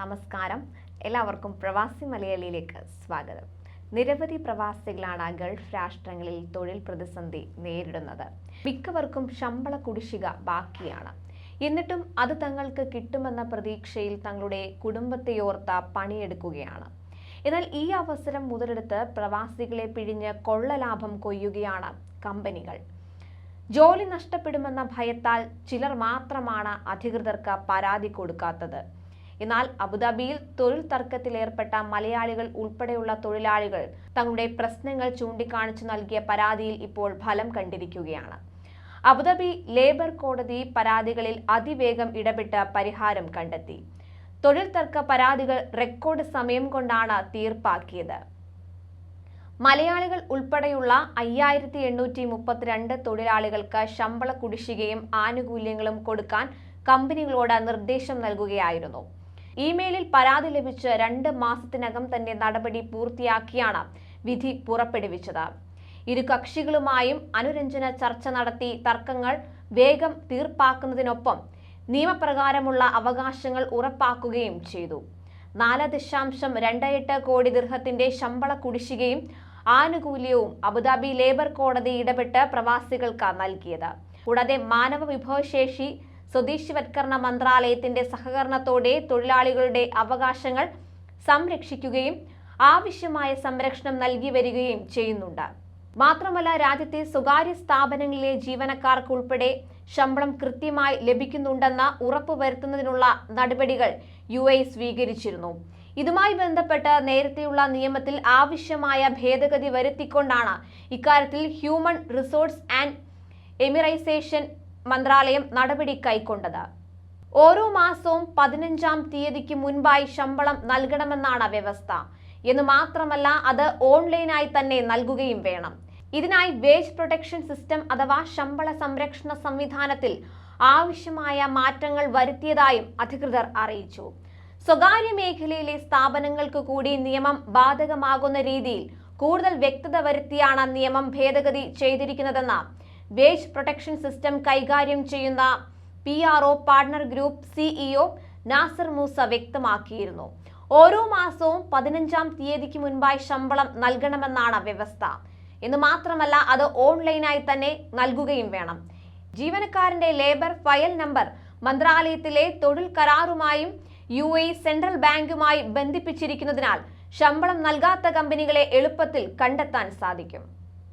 നമസ്കാരം. എല്ലാവർക്കും പ്രവാസി മലയാളിയിലേക്ക് സ്വാഗതം. നിരവധി പ്രവാസികളാണ് ഗൾഫ് രാഷ്ട്രങ്ങളിൽ തൊഴിൽ പ്രതിസന്ധി നേരിടുന്നത്. മിക്കവർക്കും ശമ്പള കുടിശ്ശിക ബാക്കിയാണ്. എന്നിട്ടും അത് തങ്ങൾക്ക് കിട്ടുമെന്ന പ്രതീക്ഷയിൽ തങ്ങളുടെ കുടുംബത്തെയോർത്ത പണിയെടുക്കുകയാണ്. എന്നാൽ ഈ അവസരം മുതലെടുത്ത് പ്രവാസികളെ പിഴിഞ്ഞ് കൊള്ളലാഭം കൊയ്യുകയാണ് കമ്പനികൾ. ജോലി നഷ്ടപ്പെടുമെന്ന ഭയത്താൽ ചിലർ മാത്രമാണ് അധികൃതർക്ക് പരാതി കൊടുക്കാത്തത്. എന്നാൽ അബുദാബിയിൽ തൊഴിൽ തർക്കത്തിലേർപ്പെട്ട മലയാളികൾ ഉൾപ്പെടെയുള്ള തൊഴിലാളികൾ തങ്ങളുടെ പ്രശ്നങ്ങൾ ചൂണ്ടിക്കാണിച്ചു നൽകിയ പരാതിയിൽ ഇപ്പോൾ ഫലം കണ്ടിരിക്കുകയാണ്. അബുദാബി ലേബർ കോടതി പരാതികളിൽ അതിവേഗം ഇടപെട്ട് പരിഹാരം കണ്ടെത്തി. തൊഴിൽ തർക്ക പരാതികൾ റെക്കോർഡ് സമയം കൊണ്ടാണ് തീർപ്പാക്കിയത്. മലയാളികൾ ഉൾപ്പെടെയുള്ള അയ്യായിരത്തി എണ്ണൂറ്റി മുപ്പത്തിരണ്ട് തൊഴിലാളികൾക്ക് ശമ്പള കുടിശ്ശികയും ആനുകൂല്യങ്ങളും കൊടുക്കാൻ കമ്പനികളോട് നിർദ്ദേശം നൽകുകയായിരുന്നു. ഇമെയിലിൽ പരാതി ലഭിച്ച് രണ്ട് മാസത്തിനകം തന്നെ നടപടി പൂർത്തിയാക്കിയാണ് വിധി പുറപ്പെടുവിച്ചത്. ഇരു കക്ഷികളുമായും അനുരഞ്ജന ചർച്ച നടത്തി തർക്കങ്ങൾ വേഗം തീർപ്പാക്കുന്നതിനൊപ്പം നിയമപ്രകാരമുള്ള അവകാശങ്ങൾ ഉറപ്പാക്കുകയും ചെയ്തു. നാല് ദശാംശം രണ്ട് എട്ട് കോടി ദീർഘത്തിന്റെ ശമ്പള കുടിശ്ശികയും ആനുകൂല്യവും അബുദാബി ലേബർ കോടതി ഇടപെട്ട് പ്രവാസികൾക്ക് നൽകിയത്. കൂടാതെ മാനവ വിഭവശേഷി സ്വദേശിവത്കരണ മന്ത്രാലയത്തിന്റെ സഹകരണത്തോടെ തൊഴിലാളികളുടെ അവകാശങ്ങൾ സംരക്ഷിക്കുകയും ആവശ്യമായ സംരക്ഷണം നൽകി വരികയും ചെയ്യുന്നുണ്ട്. മാത്രമല്ല രാജ്യത്തെ സ്വകാര്യ സ്ഥാപനങ്ങളിലെ ജീവനക്കാർക്ക് ഉൾപ്പെടെ ശമ്പളം കൃത്യമായി ലഭിക്കുന്നുണ്ടെന്ന് ഉറപ്പുവരുത്തുന്നതിനുള്ള നടപടികൾ യു എ സ്വീകരിച്ചിരുന്നു. ഇതുമായി ബന്ധപ്പെട്ട് നേരത്തെയുള്ള നിയമത്തിൽ ആവശ്യമായ ഭേദഗതി വരുത്തിക്കൊണ്ടാണ് ഇക്കാര്യത്തിൽ ഹ്യൂമൻ റിസോഴ്സ് ആൻഡ് എമിറൈസേഷൻ മന്ത്രാലയം നടപടി കൈക്കൊണ്ടത്. ഓരോ മാസവും പതിനഞ്ചാം തീയതിക്ക് മുൻപായി ശമ്പളം നൽകണമെന്നാണ് വ്യവസ്ഥ. എന്ന് മാത്രമല്ല അത് ഓൺലൈനായി തന്നെ നൽകുകയും വേണം. ഇതിനായി വേജ് പ്രൊട്ടക്ഷൻ സിസ്റ്റം അഥവാ ശമ്പള സംരക്ഷണ സംവിധാനത്തിൽ ആവശ്യമായ മാറ്റങ്ങൾ വരുത്തിയതായും അധികൃതർ അറിയിച്ചു. സ്വകാര്യ മേഖലയിലെ സ്ഥാപനങ്ങൾക്ക് കൂടി നിയമം ബാധകമാകുന്ന രീതിയിൽ കൂടുതൽ വ്യക്തത വരുത്തിയാണ് നിയമം ഭേദഗതി ചെയ്തിരിക്കുന്നതെന്ന് വേജ് പ്രൊട്ടക്ഷൻ സിസ്റ്റം കൈകാര്യം ചെയ്യുന്ന P R O partner group CEO Nasar Moosa വ്യക്തമാക്കിയിരുന്നു. ഓരോ മാസവും പതിനഞ്ചാം തീയതിക്ക് മുൻപായി ശമ്പളം നൽകണമെന്നാണ് വ്യവസ്ഥ. എന്ന് മാത്രമല്ല അത് ഓൺലൈനായി തന്നെ നൽകുകയും വേണം. ജീവനക്കാരന്റെ ലേബർ ഫയൽ നമ്പർ മന്ത്രാലയത്തിലെ തൊഴിൽ കരാറുമായും യു എ സെൻട്രൽ ബാങ്കുമായി ബന്ധിപ്പിച്ചിരിക്കുന്നതിനാൽ ശമ്പളം നൽകാത്ത കമ്പനികളെ എളുപ്പത്തിൽ കണ്ടെത്താൻ സാധിക്കും.